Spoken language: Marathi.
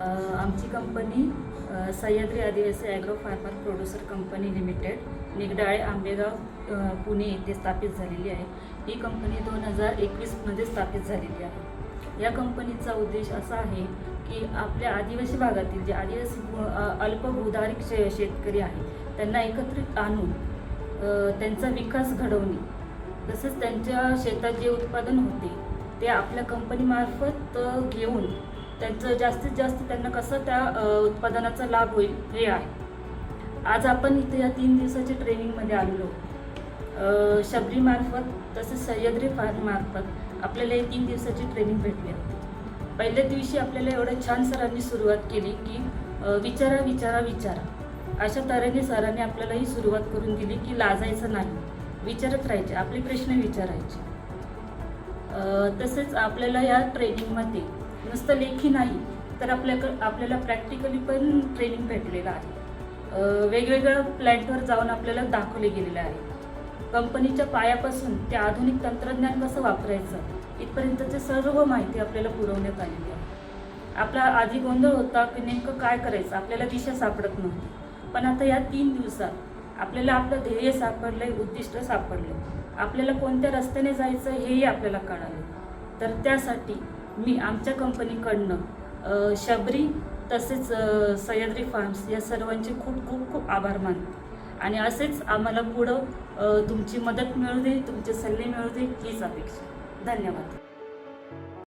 आमची company Sahyadri Adivasi agro farmer producer company limited Nigdale Ambegaon Pune येथे स्थापित झालेली आहे. ही कंपनी दोन हजार एकवीसमध्ये स्थापित झालेली आहे. या कंपनीचा उद्देश असा आहे की आपल्या आदिवासी भागातील जे आदिवासी अल्पभूधारिक अल्पभूधारक शे शेतकरी आहेत त्यांना एकत्रित आणून त्यांचा विकास घडवणे तसेच त्यांच्या शेतात जे उत्पादन होते ते आपल्या कंपनीमार्फत घेऊन त्यांचं जास्तीत जास्त त्यांना कसं त्या उत्पादनाचा लाभ होईल हे आहे. आज आपण इथे या तीन दिवसाच्या ट्रेनिंगमध्ये आलेलो शबरीमार्फत तसेच सह्याद्री फार्ममार्फत आपल्याला ही तीन दिवसाची ट्रेनिंग भेटली होती पहिल्या दिवशी आपल्याला एवढं छान सरांनी सुरुवात केली की विचारा विचारा विचारा. अशा तऱ्हेने सरांनी आपल्याला ही सुरुवात करून दिली की लाजायचं नाही. विचारत राहायचे आपले प्रश्न विचारायचे. तसेच आपल्याला या ट्रेनिंगमध्ये नुसतं लेखी नाही तर आपल्याकडं आपल्याला प्रॅक्टिकली पण ट्रेनिंग भेटलेलं आहे. वेगवेगळ्या प्लॅन्टवर जाऊन आपल्याला दाखवले गेलेले आहे. कंपनीच्या पायापासून ते आधुनिक तंत्रज्ञान कसं वापरायचं इथपर्यंतची सर्व माहिती आपल्याला पुरवण्यात आलेली आहे. आपला आधी गोंधळ होता की नेमकं काय करायचं आपल्याला दिशा सापडत नव्हती. पण आता या तीन दिवसात आपल्याला आपलं ध्येय सापडलंय उद्दिष्ट सापडलं आपल्याला कोणत्या रस्त्याने जायचं हेही आपल्याला कळालं तर त्यासाठी मी आमच्या कंपनीकडनं शबरी तसेच सह्याद्री फार्म्स या सर्वांचे खूप खूप खूप आभार मानते. आणि असेच आम्हाला पुढं तुमची मदत मिळू दे तुमचे सल्ले मिळू दे हीच अपेक्षा. धन्यवाद.